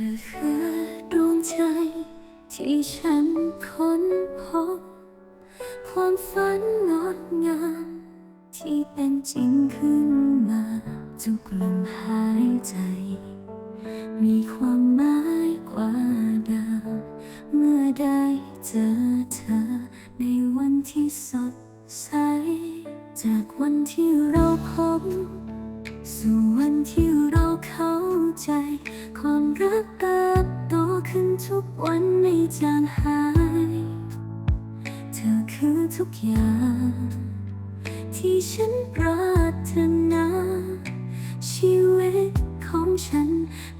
ธอคือดวงใจที่ฉันค้นพบ ความฝันงดงามที่เป็นจริงขึ้นมาทุกลมหายใจ มีความหมายกว่าเดิมเมื่อได้เจอเธอ ในวันที่สดใส จากวันที่เราพบ สู่วันที่เราเข้าใจ รักเติบโตขึ้นทุกวันไม่จางหาย เธอคือทุกอย่าง ที่ฉันปรารถนา ชีวิตของฉัน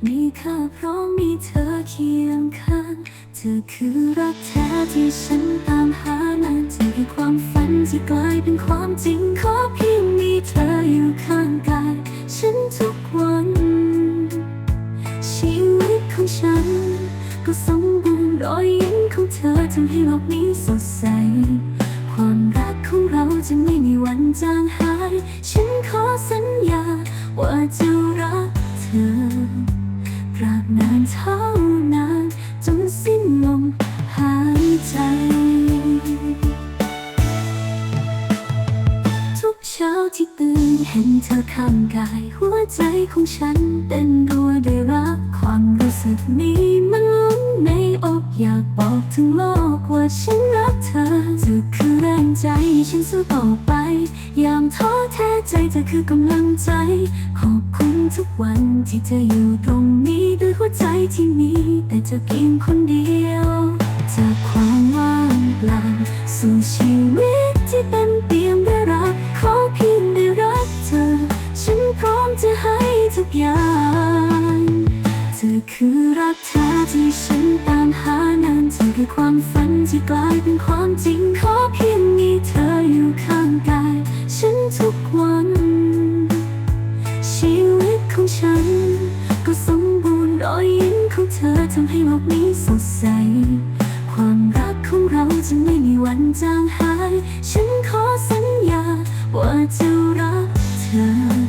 มีค่าเพราะมีเธอเคียงข้าง เธอคือรักแท้ที่ฉันตามหานาเธอคือความฝันที่กลายเป็นความจริงขอเพียงมีเธออยู่ข้างกัน ก็สมบูรณ์รอยยิ้มของเธอทำให้โลกนี้สดใส ความรักของเราจะไม่มีวันจางหาย ฉันขอสัญญา ว่าจะรักเธอตราบนานเท่านานจนสิ้นลมหายใจ ทุกเช้าที่ตื่นเห็นเธอข้างกาย หัวใจของฉันเต้นรัวด้วยรักความรู้สึกนี้มันล้น ในอกอยากบอกถึงโลกว่าฉันรักเธอเธอคือแรงใจฉันสู้ต่อไป ยามท้อแท้ใจเธอคือกำลังใจ ขอบคุณทุกวันที่เธออยู่ตรงนี้ด้วยหัวใจที่มี แต่เธอเพียงคนเดียวจากความว่างเปล่าสู่ชีวิตที่เต็มเปี่ยมด้วยรักขอเพียงได้รักเธอ ฉันพร้อมจะให้ทุกอย่าง เธอคือรักแท้ที่ฉัน ความฝันที่กลายเป็นความจริงขอเพียงมีเธออยู่ข้างกาย ฉันทุกวัน ชีวิตของฉัน ก็สมบูรณ์รอยยิ้มของเธอทำให้โลกนี้สดใส ความรักของเราจะไม่มีวันจางหาย ฉันขอสัญญาว่าจะรักเธอ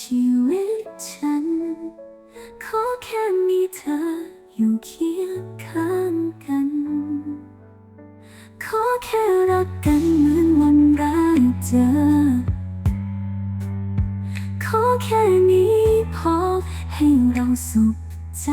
ชีวิตฉัน ขอแค่มีเธออยู่เคียงข้างกัน ขอแค่รักกันเหมือนวันแรกเจอ ขอแค่นี้พอให้เราสุขใจ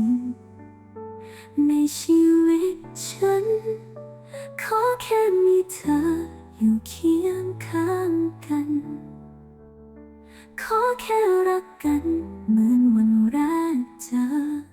งในชีวิตฉัน ขอแค่มีเธออยู่เคียงข้างกัน ขอแค่รักกันเหมือนวันแรกเจอ